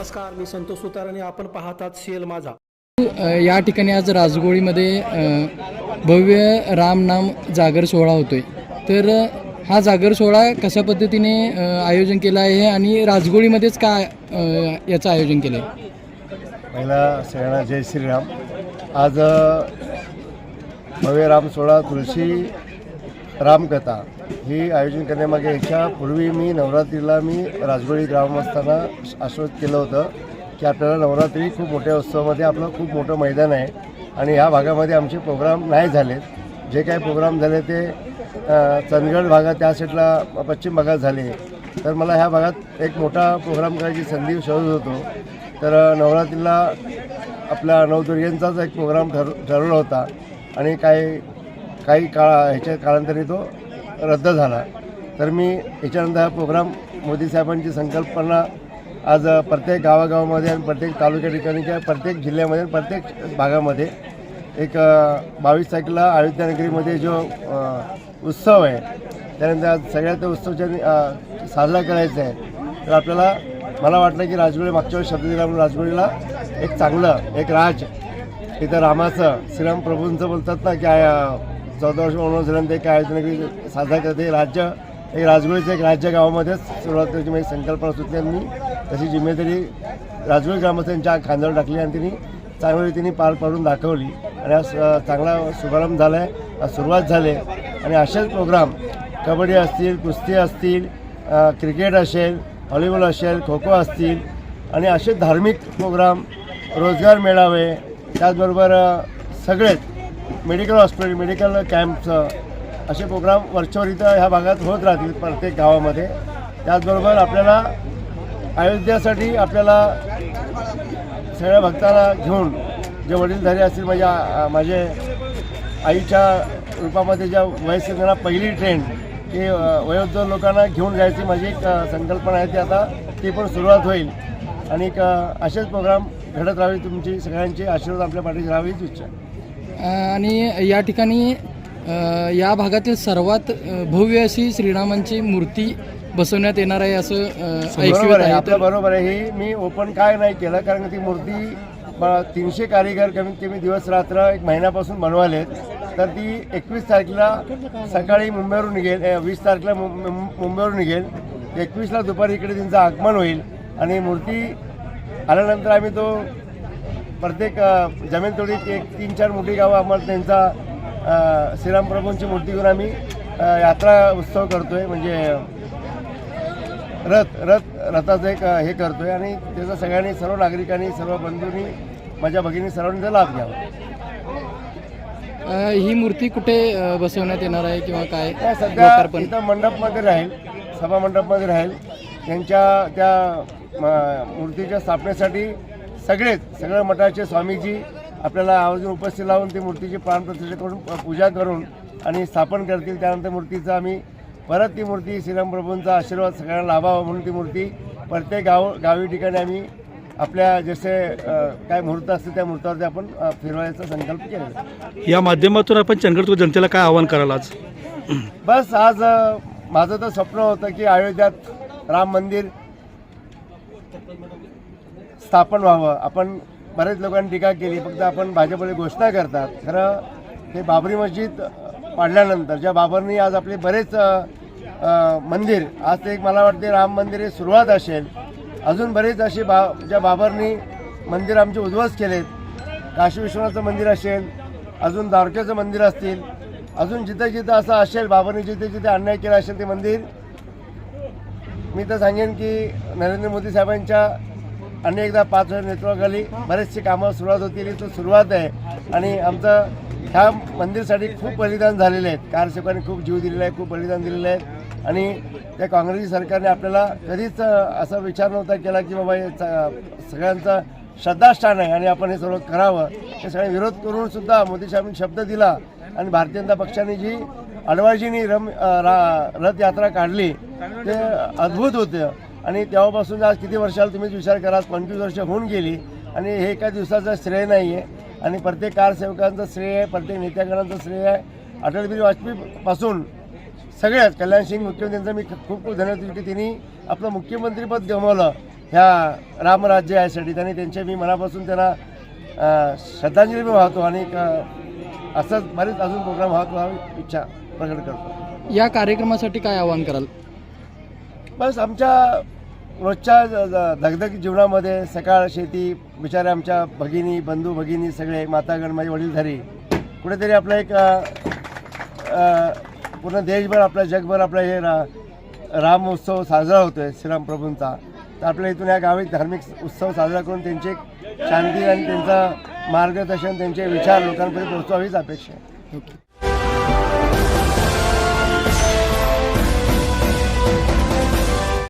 नमस्कार मी संतोष सुतार आणि आपण पाहतात सीएल माझा. या ठिकाणी आज राजगोळीमध्ये भव्य रामनाम जागर सोहळा होतोय. तर हा जागर सोहळा कशा पद्धतीने आयोजन केलं आहे आणि राजगोळीमध्येच का याचं आयोजन केलं आहे पहिला सगळ्यांना जय श्रीराम. आज भव्य राम सोहळा तुळशी रामकथा ही आयोजन करण्यामागे याच्यापूर्वी मी नवरात्रीला मी राजगोळी ग्रामस्थांना आश्वस्त केलं होतं की आपल्याला नवरात्री खूप मोठ्या उत्सवामध्ये आपलं खूप मोठं मैदान आहे आणि ह्या भागामध्ये आमचे प्रोग्राम नाही झालेत. जे काही प्रोग्राम झाले ते चंदगड भागात त्या साईडला पश्चिम भागात झाले. तर मला ह्या भागात एक मोठा प्रोग्राम करायची संधी शोधत होतो. तर नवरात्रीला आपल्या नवदुर्गेंचाच एक प्रोग्राम ठर ठरवला होता. आणि काही काही काळा ह्याच्या काळांतरी तो रद्द झाला. तर मी याच्यानंतर हा प्रोग्राम मोदी साहेबांची संकल्पना आज प्रत्येक गावागावामध्ये आणि प्रत्येक तालुक्या ठिकाणी किंवा प्रत्येक जिल्ह्यामध्ये आणि प्रत्येक भागामध्ये एक बावीस तारखेला अयोध्यानगरीमध्ये जो उत्सव आहे त्यानंतर आज सगळ्या त्या उत्सवच्या साजरा करायचा आहे. तर आपल्याला मला वाटलं की राजगुडी मागच्या वेळेस शब्द दिला म्हणून राजगुडीला एक चांगलं एक राज इथं रामाचं श्रीराम प्रभूंचं बोलतात ना की चौदा वर्ष म्हणून झाल्यानंतर एक आयोजन साजरा करते हे राज्य एक राजगुळीचं एक राज्य गावामध्येच सुरुवात करायची माझी संकल्पना सुचली आणि मी तशी जिम्मेदारी राजगुळी ग्रामस्थांच्या खांद्यावर टाकली आणि त्यांनी चांगल्या रीतीने पार पाडून दाखवली. आणि आज चांगला शुभारंभ झाला आहे सुरुवात झाली. आणि असेच प्रोग्राम कबड्डी असतील कुस्ती असतील क्रिकेट असेल व्हॉलीबॉल असेल खो खो असतील आणि असे धार्मिक प्रोग्राम रोजगार मेळावे त्याचबरोबर सगळेच मेडिकल हॉस्पिटल मेडिकल कॅम्पचं असे प्रोग्राम वरच्यावर इथं ह्या भागात होत राहतील प्रत्येक गावामध्ये. त्याचबरोबर आपल्याला अयोध्यासाठी आपल्याला सगळ्या भक्तांना घेऊन जे वडीलधारी असतील म्हणजे, माझ्या माझे आईच्या रूपामध्ये ज्या वयस्करांना पहिली ट्रेन की वयोद्ध वयोवृद्ध लोकांना घेऊन जायची माझी एक संकल्पना आहे ती आता ती पण सुरुवात होईल. आणि असेच प्रोग्राम घडत राहावी तुमची सगळ्यांची आशीर्वाद आपल्या पाठीशी राहावी इच्छा. आणि या ठिकाणी या भागातील सर्वात भव्य अशी श्रीरामांची मूर्ती बसवण्यात येणार आहे असं बरोबर आहे आपलं बरोबर आहे. ही मी ओपन काय नाही केलं कारण ती मूर्ती तीनशे कारिगर कमीत कमी दिवस रात्र एक महिन्यापासून बनवालेत. तर ती एकवीस तारखेला सकाळी मुंबईवरून निघेल वीस तारखेला मुंबईवरून निघेल. एकवीसला दुपारी इकडे त्यांचं आगमन होईल. आणि मूर्ती आल्यानंतर आम्ही तो प्रत्येक जमीन तोडीत एक तीन चार मोठी गावं आम्हाला त्यांचा श्रीरामप्रभूंची मूर्ती घेऊन आम्ही यात्रा उत्सव करतोय. म्हणजे रथ रथ रथाचं एक हे करतोय आणि त्याचा सगळ्यांनी सर्व नागरिकांनी सर्व बंधूंनी माझ्या भगिनी सर्वांनी त्याचा लाभ घ्यावा. ही मूर्ती कुठे बसवण्यात येणार आहे किंवा काय? सध्या इथं मंडपमध्ये राहील सभा मंडपमध्ये राहील. त्यांच्या त्या मूर्तीच्या स्थापनेसाठी सगळेच सगळ्या मठाचे स्वामीजी आपल्याला आवर्जून उपस्थित लावून ती मूर्तीची प्राणप्रतिष्ठा करून पूजा करून आणि स्थापन करतील त्यानंतर मूर्तीचं आम्ही परत ती मूर्ती श्रीराम प्रभूंचा आशीर्वाद सगळ्यांना लाभावा म्हणून ती मूर्ती प्रत्येक गाव गावी ठिकाणी आम्ही आपल्या जसे काय मुहूर्त असते त्या मुहूर्तावरती आपण फिरवायचा संकल्प आहे. या माध्यमातून आपण चंद्रपूर जनतेला काय आवाहन कराल आज बस आज माझं तर स्वप्न होतं की अयोध्यात राम मंदिर स्थापन व्हावं. आपण बरेच लोकांनी टीका केली फक्त आपण भाजपने घोषणा करतात. खरं हे बाबरी मस्जिद पाडल्यानंतर ज्या बाबरनी आज आपले बरेच मंदिर आज ते एक मला वाटते राम मंदिर हे सुरुवात असेल. अजून बरेच असे बा ज्या बाबरनी मंदिर आमचे उद्ध्वस्त केलेत काशी विश्वनाथचं मंदिर असेल अजून द्वारकेचं मंदिर असतील अजून जिथं जिथं असं असेल बाबरनी जिथे जिथे अन्याय केला असेल ते मंदिर मी तर सांगेन की नरेंद्र मोदी साहेबांच्या अनेकदा पाच वर्ष नेतृत्वाखाली बरेचशी कामं सुरुवात होतील ही तो सुरुवात आहे. आणि आमचं ह्या मंदिरसाठी खूप बलिदान झालेले आहेत कारसेवकांनी खूप जीव दिलेला आहे खूप बलिदान दिलेलं आहे. आणि त्या काँग्रेसी सरकारने आपल्याला कधीच असा विचार नव्हता केला की बाबा हे सगळ्यांचं श्रद्धास्थान आहे आणि आपण हे सर्व करावं. हे सगळे विरोध करून सुद्धा मोदी साहेबांनी शब्द दिला आणि भारतीय जनता पक्षाने जी अडवाळजीनी रम रा रथयात्रा काढली ते अद्भुत होतं. आणि तेव्हापासून आज किती वर्षाला तुम्हीच विचार करा पंचवीस वर्ष होऊन गेली आणि हे एका दिवसाचं श्रेय नाही आहे आणि प्रत्येक कारसेवकांचं श्रेय आहे प्रत्येक नेत्यागणांचं श्रेय आहे. अटल बिहारी वाजपेयीपासून सगळ्याच कल्याण सिंग मुख्यमंत्र्यांचं मी खूप खूप धन्यवाद की त्यांनी आपलं मुख्यमंत्रीपद गमावलं ह्या रामराज्य यासाठी. त्यांनी त्यांचे मी मनापासून त्यांना श्रद्धांजली मी वाहतो आणि असंच बरेच अजून प्रोग्राम व्हावं व्हावी इच्छा प्रकट करतो. या कार्यक्रमासाठी काय आवाहन कराल? बस आमच्या रोजच्या धगधग जीवनामध्ये सकाळ शेती बिचारे आमच्या भगिनी बंधू भगिनी सगळे मातागण माझे वडीलधारी कुठेतरी आपलं एक पूर्ण देशभर आपला जगभर आपला हे रा राम उत्सव साजरा होतो आहे श्रीराम प्रभूंचा तर आपल्या इथून या गावी धार्मिक उत्सव साजरा करून त्यांची शांती आणि त्यांचं मार्गदर्शन त्यांचे विचार लोकांपर्यंत पोहोचवावीच अपेक्षा आहे.